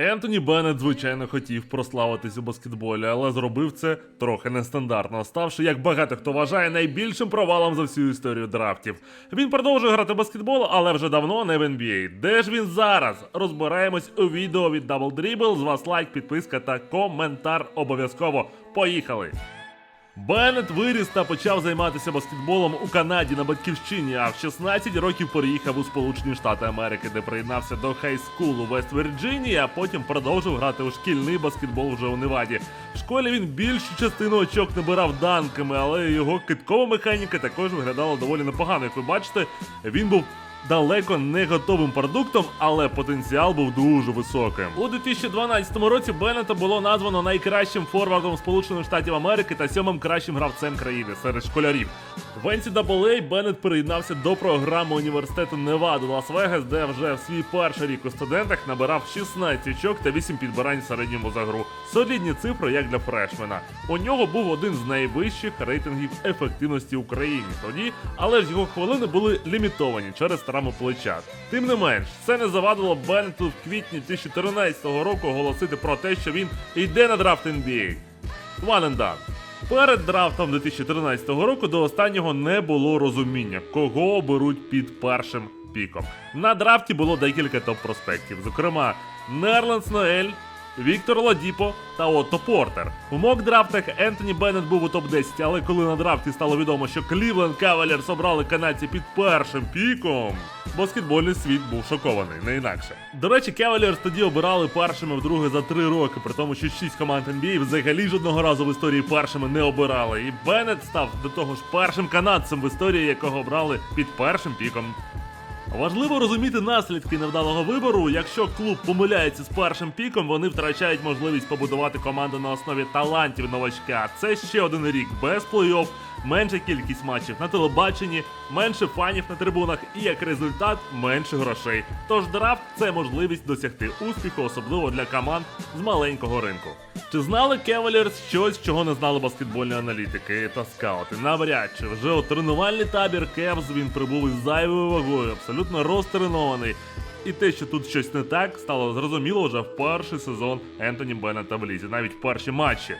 Ентоні Беннет, звичайно, хотів прославитись у баскетболі, але зробив це трохи нестандартно, ставши, як багато хто вважає, найбільшим провалом за всю історію драфтів. Він продовжує грати в баскетбол, але вже давно не в NBA. Де ж він зараз? Розбираємось у відео від Double Dribble. З вас лайк, підписка та коментар обов'язково. Поїхали! Беннет виріс та почав займатися баскетболом у Канаді на батьківщині, а в 16 років переїхав у Сполучені Штати Америки, де приєднався до хай-скулу Вест Вірджинії, а потім продовжив грати у шкільний баскетбол вже у Неваді. В школі він більшу частину очок набирав данками, але його киткова механіка також виглядала доволі непогано. Як ви бачите, він був далеко не готовим продуктом, але потенціал був дуже високим. У 2012 році Беннета було названо найкращим форвардом Сполучених Штатів Америки та сьомим кращим гравцем країни серед школярів. В NCAA Беннет приєднався до програми університету Невади Лас-Вегас, де вже в свій перший рік у студентах набирав 16 очок та 8 підбирань в середньому за гру. Солідні цифри, як для фрешмена. У нього був один з найвищих рейтингів ефективності в Україні тоді, але ж його хвилини були лімітовані через травму плеча. Тим не менш, це не завадило Беннету в квітні 2014 року оголосити про те, що він йде на драфт NBA. One and done. Перед драфтом 2013 року до останнього не було розуміння, кого оберуть під першим піком. На драфті було декілька топ-проспектів, зокрема Нерланс Ноель, Віктор Ладіпо та Отто Портер. В мок-драфтах Ентоні Беннет був у топ-10, але коли на драфті стало відомо, що Клівленд Кавалерс обрали канадці під першим піком, баскетбольний світ був шокований, не інакше. До речі, Кавалерс тоді обирали першими вдруге за три роки, при тому, що шість команд NBA взагалі жодного разу в історії першими не обирали. І Беннет став до того ж першим канадцем в історії, якого обрали під першим піком. Важливо розуміти наслідки невдалого вибору. Якщо клуб помиляється з першим піком, вони втрачають можливість побудувати команду на основі талантів новачка. Це ще один рік без плей-офф, менша кількість матчів на телебаченні, менше фанів на трибунах і як результат менше грошей. Тож драфт це можливість досягти успіху, особливо для команд з маленького ринку. Чи знали Кевалерс щось, чого не знали баскетбольні аналітики та скаути? Навряд чи вже у тренувальний табір Кевз він прибув із зайвою вагою, абсолютно розтренований. І те, що тут щось не так, стало зрозуміло вже в перший сезон Ентоні Беннета в лізі, навіть в перші матчі.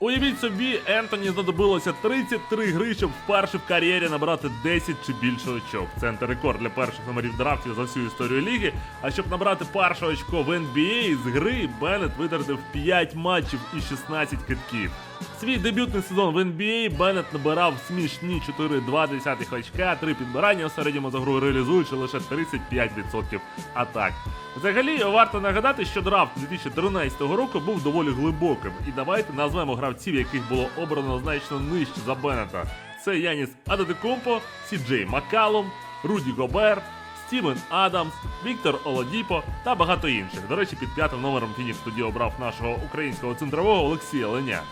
Уявіть собі, Ентоні знадобилося 33 гри, щоб вперше в кар'єрі набрати 10 чи більше очок. Це антирекорд для перших номерів драфтів за всю історію ліги. А щоб набрати перше очко в NBA з гри, Беннет витратив 5 матчів і 16 китків. Свій дебютний сезон в NBA Беннет набирав смішні 4,2 очка, 3 підбирання у середньому за гру, реалізуючи лише 35% атак. Взагалі, варто нагадати, що драфт 2013 року був доволі глибоким, і давайте назвемо гравців, яких було обрано значно нижче за Беннета. Це Яніс Адедекумпо, Сі-Джей Маккалум, Руді Гобер, Стівен Адамс, Віктор Олодіпо та багато інших. До речі, під п'ятим номером Фінікс тоді обрав нашого українського центрового Олексія Леня.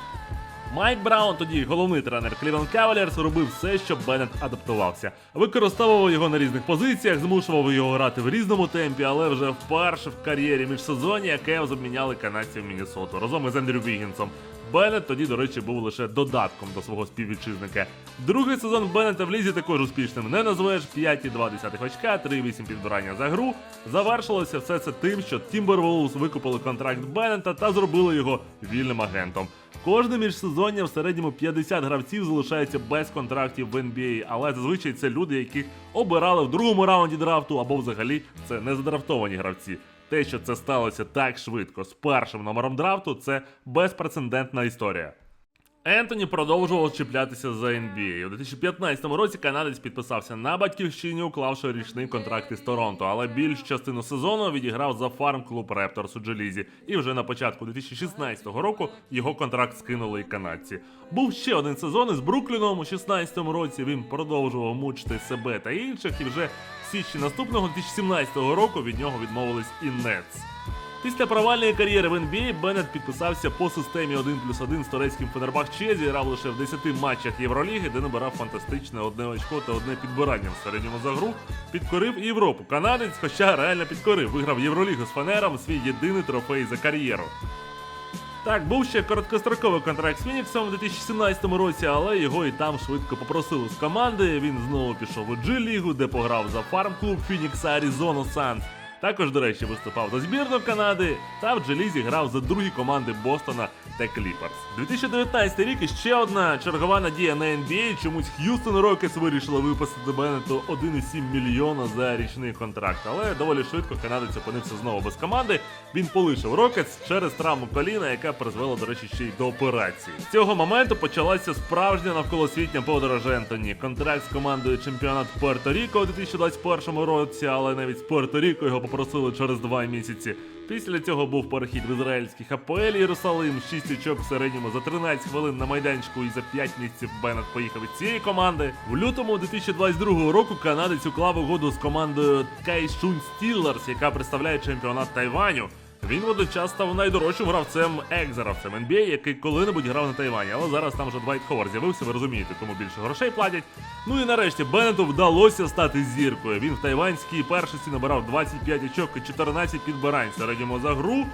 Майк Браун, тоді головний тренер Cleveland Cavaliers, робив все, щоб Беннет адаптувався. Використовував його на різних позиціях, змушував його грати в різному темпі, але вже вперше в кар'єрі міжсезоння Кевз обміняли канадців в Міннесоту разом із Ендрю Вігінсом. Беннет тоді, до речі, був лише додатком до свого співвітчизника. Другий сезон Беннета в лізі також успішним не назвеш 5,2 очка, 3,8 підбирання за гру. Завершилося все це тим, що Timberwolves викупили контракт Беннета та зробили його вільним агентом. Кожне міжсезоння в середньому 50 гравців залишається без контрактів в NBA, але зазвичай це люди, яких обирали в другому раунді драфту або взагалі це не задрафтовані гравці. Те, що це сталося так швидко з першим номером драфту, це безпрецедентна історія. Ентоні продовжував чіплятися за NBA. У 2015 році канадець підписався на батьківщині, уклавши річний контракт із Торонто, але більш частину сезону відіграв за фарм клуб Репторс у Джелізі. І вже на початку 2016 року його контракт скинули і канадці. Був ще один сезон із Брукліном у 2016 році. Він продовжував мучити себе та інших, і вже в січні наступного 2017 року від нього відмовились і Нетс. Після провальної кар'єри в NBA Беннет підписався по системі 1 плюс 1 з турецьким Фенербахче, зіграв лише в 10 матчах Євроліги, де набирав фантастичне одне очко та одне підбирання в середньому за гру. Підкорив і Європу. Канадець, хоча реально підкорив, виграв Євролігу з Фенером свій єдиний трофей за кар'єру. Так, був ще короткостроковий контракт з Фініксом у 2017 році, але його і там швидко попросили з команди. Він знову пішов у G-лігу, де пограв за фарм-клуб Фінікса Аризона Санс. Також, до речі, виступав за збірну Канади та в Джелізі грав за другі команди Бостона та Кліперс. 2019 рік і ще одна чергова надія на NBA. Чомусь Х'юстон Рокетс вирішили випустити Беннету 1,7 мільйона за річний контракт. Але доволі швидко канадець опинився знову без команди. Він полишив Рокетс через травму коліна, яка призвела, до речі, ще й до операції. З цього моменту почалася справжня навколосвітня подорож Ентоні. Контракт з командою чемпіонат Пуерто-Ріко у 2021 році, але навіть з Пуерто-Ріко його попросили через два місяці. Після цього був перехід в ізраїльських АПЛ Єрусалим, 6 очок в середньому за 13 хвилин на майданчику і за 5 місяців Беннет поїхав із цієї команди. В лютому 2022 року канадець уклав угоду з командою Кайшун Стіллерс, яка представляє чемпіонат Тайваню. Він водночас став найдорожчим гравцем екс-гравцем NBA, який коли-небудь грав на Тайвані, але зараз там вже Двайт Ховард з'явився, ви розумієте, кому більше грошей платять. Ну і нарешті Беннету вдалося стати зіркою. Він в тайванській першості набирав 25 очок і 14 підбирань середньому за гру.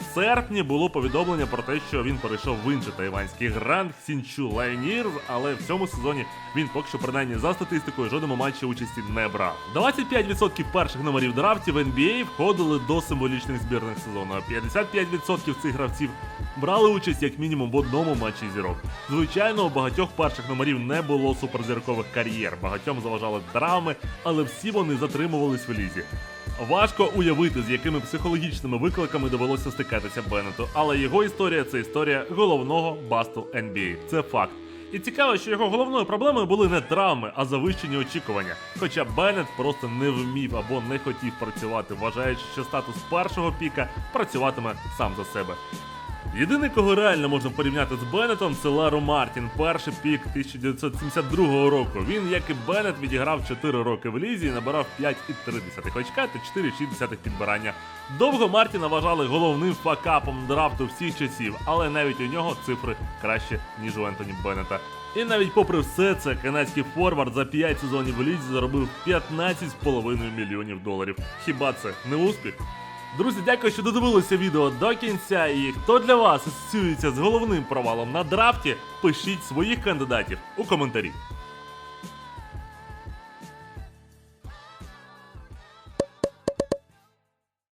В серпні було повідомлення про те, що він перейшов в інший тайванський грант Сінчу Лайнірз, але в цьому сезоні він поки що принаймні за статистикою жодному матчі участі не брав. 25% перших номерів драфтів NBA входили до символічних збірних сезону. а 55% цих гравців брали участь як мінімум в одному матчі зірок. Звичайно, у багатьох перших номерів не було суперзіркових кар'єр, багатьом заважали травми, але всі вони затримувались в лізі. Важко уявити, з якими психологічними викликами довелося стикатися Беннету, але його історія це історія головного басту NBA. Це факт. І цікаво, що його головною проблемою були не травми, а завищені очікування. Хоча Беннет просто не вмів або не хотів працювати, вважаючи, що статус першого піка працюватиме сам за себе. Єдиний, кого реально можна порівняти з Беннетом, це Ларо Мартін, перший пік 1972 року. Він, як і Беннет, відіграв 4 роки в лізі і набирав 5,3 очка та 4,6 підбирання. Довго Мартіна вважали головним факапом драфту всіх часів, але навіть у нього цифри краще, ніж у Ентоні Беннета. І навіть попри все це, канадський форвард за 5 сезонів в лізі заробив 15,5 мільйонів доларів. Хіба це не успіх? Друзі, дякую, що додивилися відео до кінця. І хто для вас асоціюється з головним провалом на драфті, пишіть своїх кандидатів у коментарі.